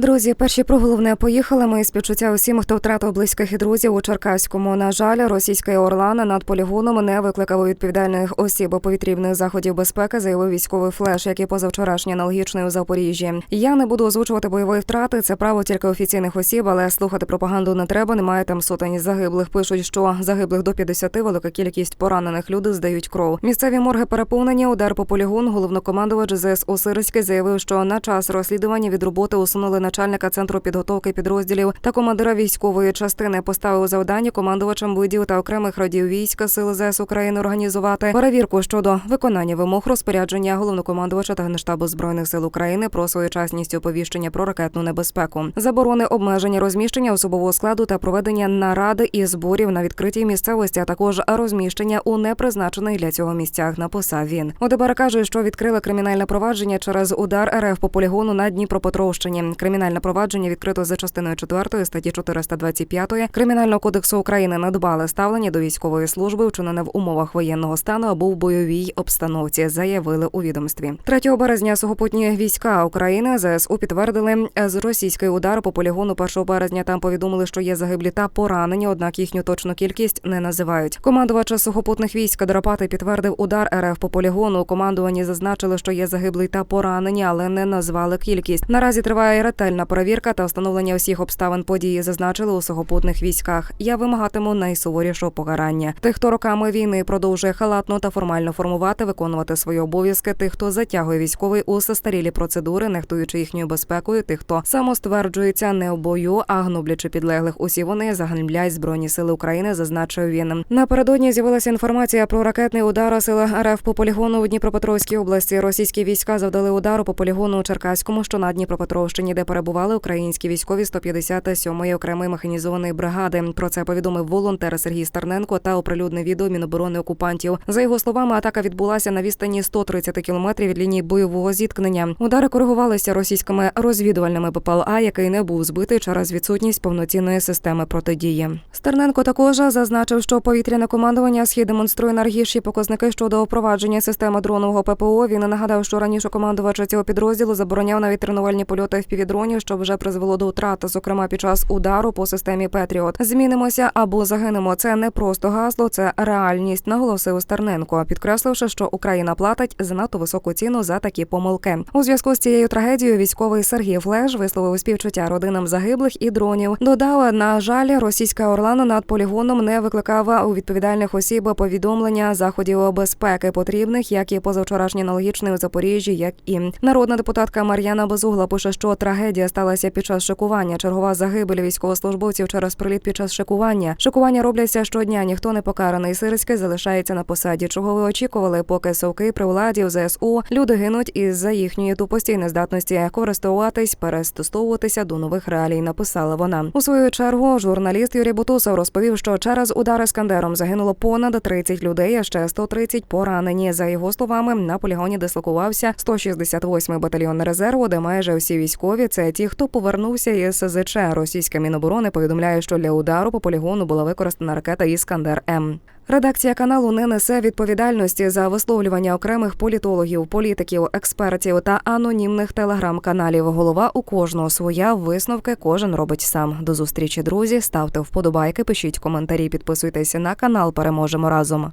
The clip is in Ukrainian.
Друзі, перші про головне поїхали. Ми співчуття усім, хто втратив близьких і друзів у Черкаському. На жаль, російська Орлана над полігоном не викликав у відповідальних осіб повітрівних заходів безпеки, заявив військовий флеш, який позавчорашній аналогічний у Запоріжжі. Я не буду озвучувати бойові втрати. Це право тільки офіційних осіб, але слухати пропаганду не треба. Немає там сотень загиблих. Пишуть, що загиблих до 50, велика кількість поранених люди здають кров. Місцеві морги переповнені. Удар по полігону. Головнокомандувач ЗСУ Сирський заявив, що на час розслідування від роботи усунули начальника центру підготовки підрозділів та командира військової частини. Поставив завдання командувачам видів та окремих родів війська сил ЗС України організувати перевірку щодо виконання вимог розпорядження головнокомандувача та генштабу збройних сил України про своєчасність оповіщення про ракетну небезпеку, заборони обмеження розміщення особового складу та проведення наради і зборів на відкритій місцевості, а також розміщення у непризначених для цього місцях. Написав він. ОДБР каже, що відкрили кримінальне провадження через удар РФ по полігону на Дніпропетровщині. Кримінальне провадження відкрито за частиною 4 статті 425 Кримінального кодексу України надбали ставлення до військової служби, вчинене в умовах воєнного стану або в бойовій обстановці, заявили у відомстві. 3 березня сухопутні війська України ЗСУ підтвердили з російський удар по полігону 1 березня. Там повідомили, що є загиблі та поранені, однак їхню точну кількість не називають. Командувач сухопутних військ Драпати підтвердив удар РФ по полігону. У командуванні зазначили, що є загиблі та поранені, але не назвали кількість. Наразі триває ретельна перевірка та встановлення усіх обставин події. Зазначили у сухопутних військах. Я вимагатиму найсуворішого покарання. Тих, хто роками війни продовжує халатно та формально формувати, виконувати свої обов'язки. Тих, хто затягує військовий у застарілі процедури, нехтуючи їхньою безпекою. Тих, хто самостверджується не в бою, а гноблячи підлеглих. Усі вони заганблять збройні сили України. Зазначив він. Напередодні з'явилася інформація про ракетний удар сил РФ по полігону у Дніпропетровській області. Російські війська завдали удару по полігону у Черкаському, що на Дніпропетровщині, де перебували українські військові 157-ї окремої механізованої бригади. Про це повідомив волонтер Сергій Стерненко та оприлюднив відео Міноборони окупантів. За його словами, атака відбулася на відстані 130 кілометрів від лінії бойового зіткнення. Удари коригувалися російськими розвідувальними ППЛА, який не був збитий через відсутність повноцінної системи протидії. Стерненко також зазначив, що повітряне командування схід демонструє найгірші показники щодо впровадження системи дронового ППО. Він нагадав, що раніше командувач цього підрозділу забороняв навіть тренувальні польоти в півдронів, що вже призвело до втрат, зокрема під час удару по системі Петріот. Змінимося або загинемо. Це не просто гасло, це реальність, наголосив Стерненко, підкресливши, що Україна платить занадто високу ціну за такі помилки. У зв'язку з цією трагедією військовий Сергій Флеш висловив співчуття родинам загиблих і дронів. Додав, на жаль, російська Орлана над полігоном не викликала у відповідальних осіб повідомлення заходів безпеки потрібних, як і позавчорашній аналогічний у Запоріжжі, як і народна депутатка Мар'яна Безугла пише, що трагедія сталася під час шикування. Чергова загибель військовослужбовців через приліт під час шикування. Шикування робляться щодня. Ніхто не покараний. Сирський залишається на посаді. Чого ви очікували, поки совки при владі в ЗСУ люди гинуть із-за їхньої тупості нездатності користуватись, перестосовуватися до нових реалій. Написала вона у свою чергу. Журналіст Юрій Бутусов розповів, що через удари Скандером загинуло понад 30 людей, а ще 130 поранені. За його словами, на полігоні дислокувався 168-й батальйон резерву, де майже всі військові це ті, хто повернувся із СЗЧ. Російська міноборони повідомляє, що для удару по полігону була використана ракета Іскандер М. Редакція каналу не несе відповідальності за висловлювання окремих політологів, політиків, експертів та анонімних телеграм-каналів. Голова у кожного своя висновки кожен робить сам. До зустрічі, друзі. Ставте вподобайки, пишіть коментарі, підписуйтесь на канал. Переможемо разом.